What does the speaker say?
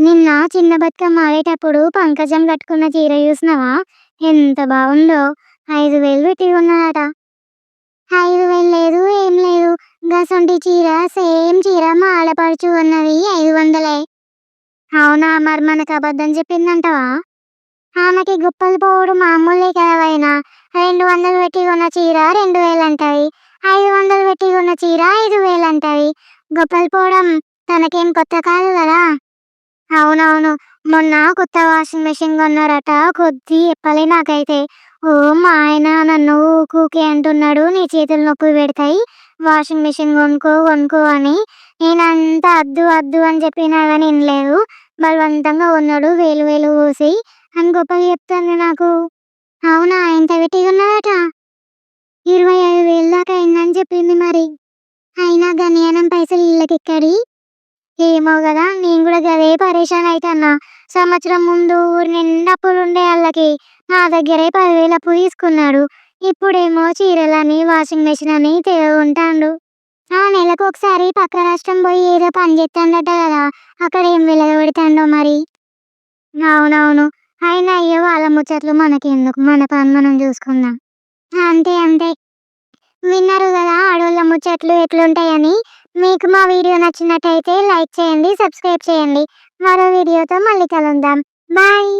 నిన్న చిన్న బతుకమ్మ ఆడేటప్పుడు పంకజం కట్టుకున్న చీర చూసినావా? ఎంత బాగుందో. ఐదు వేలు పెట్టి కొన్నాడట ఐదు వేలు లేదు ఏం లేదు. గసొంటి చీర సేమ్ చీర మా ఆడపడుచు అన్నది ఐదు వందలే. అవునా మరి మనకు అబద్ధం చెప్పిందంటవా? ఆమెకి గుప్పలు పోవడం మామూలే కదా అయినా రెండు వందలు పెట్టి కొన్న చీర రెండు వేలు అంటది ఐదు వందలు పెట్టి కొన్న చీర ఐదు వేలు అంటది గుప్పలు పోవడం తనకేం కొత్త కాదు కదా. అవునవును. మొన్న కొత్త వాషింగ్ మెషిన్ కొన్నారట కొద్ది చెప్పలే నాకైతే. ఓ మా ఆయన నన్ను ఊకూకే అంటున్నాడు నీ చేతులు నొప్పి పెడతాయి వాషింగ్ మెషిన్ కొనుక్కో కొనుక్కో అని. నేనంతా అద్దు అద్దు అని చెప్పినా కానీ వినలేదు. బలవంతంగా ఉన్నాడు వేలు వేలు పోసి అని గొప్పగా చెప్తాను నాకు. అవునా ఎంత పెట్టి కొన్నాడట ఇరవై ఐదు వేలు దాకా అయిందని చెప్పింది మరి. అయినా గనియానం పైసలు ఇళ్ళకి ఎక్కడి ఏమో కదా నేను కూడా అదే పరేషాన్ అయితన్నా. సంవత్సరం ముందు ఊరి నిండా అప్పులు ఉండే వాళ్ళకి నా దగ్గరే పదివేల అప్పు తీసుకున్నాడు. ఇప్పుడేమో చీరలని వాషింగ్ మెషిన్ అని తెగొంటాండు. ఆ నెలకు ఒకసారి పక్క రాష్ట్రం పోయి ఏదో పని చేస్తాడట కదా అక్కడ ఏం వెలగబెడతాడో మరి? అవునవును. అయినా అయ్యో వాళ్ళ ముచ్చట్లు మనకెందుకు? మన పని మనం చూసుకుందాం. అంతే అంతే. విన్నారు కదా ఆడోళ్ళ ముచ్చట్లు ఎట్లుంటాయని? మీకు మా వీడియో నచ్చినట్టయితే లైక్ చేయండి సబ్స్క్రైబ్ చేయండి. మరో వీడియోతో మళ్ళీ కలుద్దాం. బాయ్!